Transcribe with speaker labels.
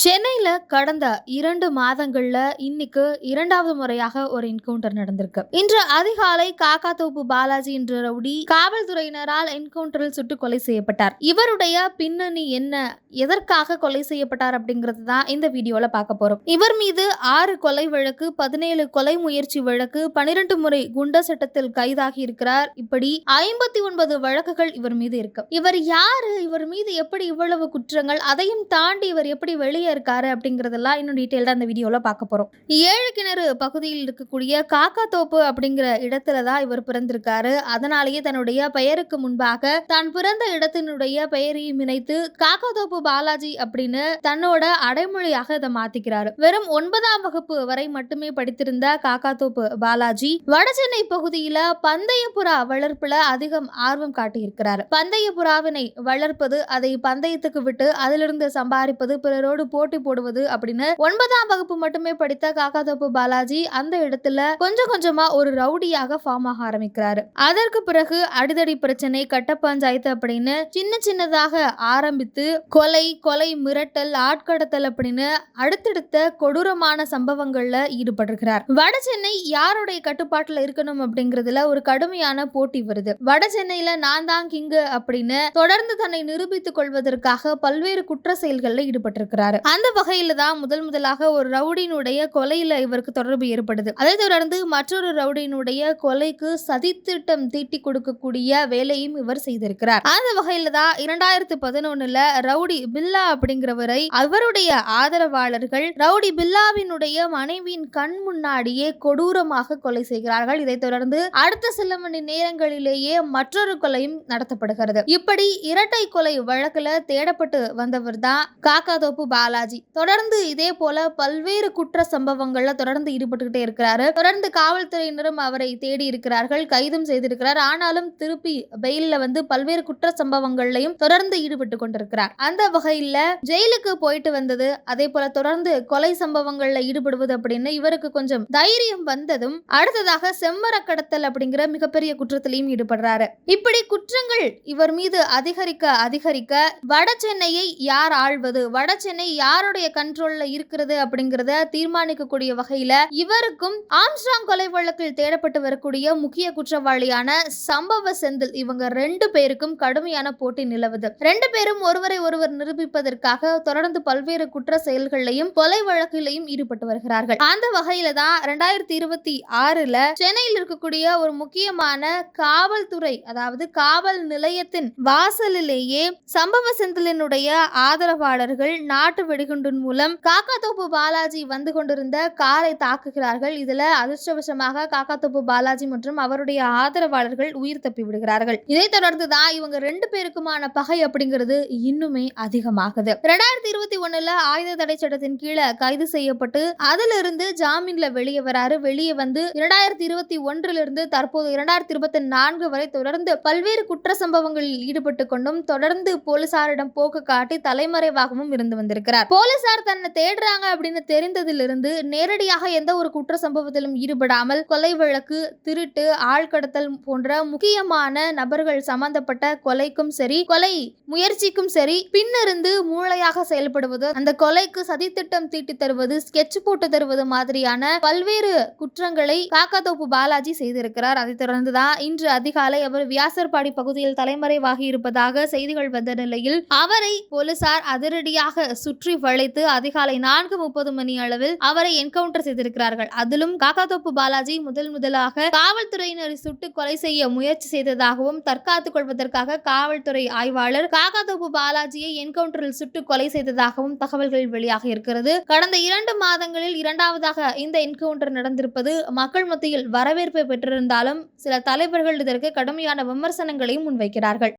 Speaker 1: சென்னையில் கடந்த இரண்டு மாதங்களில் இன்னைக்கு இரண்டாவது முறையாக ஒரு என்கவுண்டர் நடந்திருக்கு. இன்று அதிகாலை காக்காத்தோப்பு பாலாஜி என்ற ரவுடி காவல்துறையினரால் என்கவுண்டரில் சுட்டு கொலை செய்யப்பட்டார். இவருடைய பின்னணி என்ன எதற்காக கொலை செய்யப்பட்டார் அப்படிங்கிறது தான் இந்த வீடியோவில் பார்க்க போறோம். இவர் மீது ஆறு கொலை வழக்கு பதினேழு கொலை முயற்சி வழக்கு பனிரெண்டு முறை குண்ட சட்டத்தில் கைதாகி இருக்கிறார். இப்படி ஐம்பத்தி ஒன்பது வழக்குகள் இவர் மீது இருக்கு. இவர் யாரு இவர் மீது எப்படி இவ்வளவு குற்றங்கள் அதையும் தாண்டி இவர் எப்படி வெளியே இருக்காரு அப்படிங்கறதெல்லாம் இன்னும் டீட்டெயில்டா அந்த வீடியோவில் பார்க்க போறோம். ஏழு கிணறு பகுதியில் இருக்கக்கூடிய காக்காத்தோப்பு அப்படிங்கிற இடத்துல தான் இவர் பிறந்திருக்காரு. அதனாலேயே தன்னுடைய பெயருக்கு முன்பாக தான் பிறந்த இடத்தினுடைய பெயரையும் இணைத்து காக்காத்தோப்பு பாலாஜி அப்படின்னு தன்னோட அடைமொழியாக இதை மாத்திக்கிறாரு. வெறும் ஒன்பதாம் வகுப்பு வரை மட்டுமே படித்திருந்த காக்காத்தோப்பு பாலாஜி வடசென்னை பகுதியில பந்தயப்புறா வளர்ப்புல அதிகம் ஆர்வம் காட்டியிருக்கிறார். பந்தயபுராவினை வளர்ப்பது அதை பந்தயத்துக்கு விட்டு அதிலிருந்து சம்பாதிப்பது பிறரோடு போட்டி போடுவது அப்படின்னு ஒன்பதாம் வகுப்பு மட்டுமே படித்த காக்காத்தோப்பு பாலாஜி அந்த இடத்துல கொஞ்சம் கொஞ்சமா ஒரு ரவுடியாக ஃபார்ம் ஆக ஆரம்பிக்கிறாரு. அதற்கு பிறகு அடிதடி பிரச்சனை கட்ட பஞ்சாயத்து அப்படின்னு சின்ன சின்னதாக ஆரம்பித்து கொலை கொலை மிரட்டல் ஆட்கடத்தல் அப்படின்னு அடுத்தடுத்த கொடூரமான சம்பவங்கள்ல ஈடுபட்டிருக்கிறார். வட சென்னை யாருடைய கட்டுப்பாட்டுல இருக்கணும் அப்படிங்கறதுல ஒரு கடுமையான போட்டி வருது. வட சென்னையில நான் தான் கிங்கு அப்படின்னு தொடர்ந்து தன்னை நிரூபித்துக் கொள்வதற்காக பல்வேறு குற்ற செயல்களில் ஈடுபட்டிருக்கிறாரு. அந்த வகையில தான் முதல் முதலாக ஒரு ரவுடியினுடைய கொலையில இவருக்கு தொடர்பு ஏற்படுது. அதை தொடர்ந்து மற்றொரு ரவுடியினுடைய கொலைக்கு சதித்திட்டம் தீட்டி கொடுக்கக்கூடிய வேலையும் இவர் செய்திருக்கிறார். அந்த வகையில தான் இரண்டாயிரத்தி பதினொன்னுல ரவுடி பில்லா அப்படிங்கிறவரை அவருடைய ஆதரவாளர்கள் ரவுடி பில்லாவினுடைய மனைவியின் கண் முன்னாடியே கொடூரமாக கொலை செய்கிறார்கள். இதைத் தொடர்ந்து அடுத்த சில மணி நேரங்களிலேயே மற்றொரு கொலையும் நடத்தப்படுகிறது. இப்படி இரட்டை கொலை வழக்குல தேடப்பட்டு வந்தவர் தான் காக்காதோப்பு பாலாஜி. தொடர்ந்து இதே போல பல்வேறு குற்ற சம்பவங்கள்ல தொடர்ந்து ஈடுபட்டுக்கிட்டே இருக்கிறாரு. தொடர்ந்து காவல்துறையினரும் அவரை தேடி இருக்கிறார்கள் கைதும் செய்திருக்கிறார். ஆனாலும் திருப்பி பெயிலில் வந்து பல்வேறு குற்ற சம்பவங்கள்லையும் தொடர்ந்து ஈடுபட்டு கொண்டிருக்கிறார். அந்த வகையில ஜெயிலுக்கு போயிட்டு வந்தது அதே போல தொடர்ந்து கொலை சம்பவங்கள்ல ஈடுபடுவது அப்படின்னு இவருக்கு கொஞ்சம் தைரியம் வந்ததும் அடுத்ததாக செம்மர கடத்தல் அப்படிங்கிற மிகப்பெரிய குற்றத்திலையும் ஈடுபடுறாரு. இப்படி குற்றங்கள் இவர் மீது அதிகரிக்க அதிகரிக்க வட சென்னையை யார் ஆள்வது? வட சென்னை யாருடைய கண்ட்ரோல்ல இருக்கிறது அப்படிங்கறத தீர்மானிக்கக்கூடிய வகையில இவருக்கும் ஆம்ஸ்ட்ராங் கொலை வழக்கில் தேடப்பட்டு வரக்கூடிய முக்கிய குற்றவாளியான சம்பவ செந்தில் இவங்க ரெண்டு பேருக்கும் கடுமையான போட்டி நிலவுது. ரெண்டு பேரும் ஒருவரை ஒருவர் நிரூபிப்பதற்காக தொடர்ந்து பல்வேறு குற்ற செயல்களையும் கொலை வழக்கிலையும் ஈடுபட்டு வருகிறார்கள். அந்த வகையில தான் ரெண்டாயிரத்தி இருபத்தி ஆறுல சென்னையில் இருக்கக்கூடிய ஒரு முக்கியமான காவல்துறை அதாவது காவல் நிலையத்தின் வாசலிலேயே சம்பவ செந்திலினுடைய ஆதரவாளர்கள் நாட்டு வெடிகுண்டின் மூலம் காக்காத்தோப்பு பாலாஜி வந்து கொண்டிருந்த காரை தாக்குகிறார்கள். இதுல அதிர்ஷ்டவசமாக காக்காத்தோப்பு பாலாஜி மற்றும் அவருடைய ஆதரவாளர்கள் உயிர் தப்பி விடுகிறார்கள். இதைத் தொடர்ந்து தான் இவங்க ரெண்டு பேருக்குமான பகை அப்படிங்கிறது இன்னுமே அதிகமாகுது. ரெண்டாயிரத்தி இருபத்தி ஒண்ணுல ஆயுத தடை சட்டத்தின் கீழே கைது செய்யப்பட்டு அதிலிருந்து ஜாமீன்ல வெளியே வராரு. வெளியே வந்து இரண்டாயிரத்தி இருபத்தி ஒன்றிலிருந்து தற்போது இரண்டாயிரத்தி இருபத்தி நான்கு வரை தொடர்ந்து பல்வேறு குற்ற சம்பவங்களில் ஈடுபட்டு கொண்டும் தொடர்ந்து போலீசாரிடம் போக்கு காட்டி தலைமறைவாகவும் இருந்து வந்திருக்கிறார். போலீசார் தன்னை தேடுறாங்க அப்படின்னு தெரிந்ததிலிருந்து நேரடியாக எந்த ஒரு குற்ற சம்பவத்திலும் ஈடுபடாமல் கொலை வழக்கு திருட்டு ஆழ்கடத்தல் போன்ற முக்கியமான நபர்கள் சம்பந்தப்பட்ட கொலைக்கும் சரி கொலை முயற்சிக்கும் சரி பின்னிருந்து மூளையாக செயல்படுவது அந்த கொலைக்கு சதித்திட்டம் தீட்டி தருவது ஸ்கெட்ச் போட்டு தருவது மாதிரியான பல்வேறு குற்றங்களை காக்காதோப்பு பாலாஜி செய்திருக்கிறார். அதைத் தொடர்ந்துதான் இன்று அதிகாலை அவர் வியாசர்பாடி பகுதியில் தலைமறைவாகி இருப்பதாக செய்திகள் வந்த நிலையில் அவரை போலீசார் அதிரடியாக சுற்றி வளைத்து அதிகாலை நான்கு முப்பது மணி அளவில் அவரை என்கவுண்டர் செய்திருக்கிறார்கள். அதிலும் காக்காத்தோப்பு பாலாஜி முதல் முதலாக காவல்துறையினரை சுட்டு கொலை செய்ய முயற்சி செய்ததாகவும் தற்காத்துக் கொள்வதற்காக காவல்துறை ஆய்வாளர் காக்காத்தோப்பு பாலாஜியை என்கவுண்டரில் சுட்டு கொலை செய்ததாகவும் தகவல்கள் வெளியாக இருக்கிறது. கடந்த இரண்டு மாதங்களில் இரண்டாவதாக இந்த என்கவுண்டர் நடந்திருப்பது மக்கள் மத்தியில் வரவேற்பை பெற்றிருந்தாலும் சில தலைவர்கள் இதற்கு கடுமையான விமர்சனங்களையும் முன்வைக்கிறார்கள்.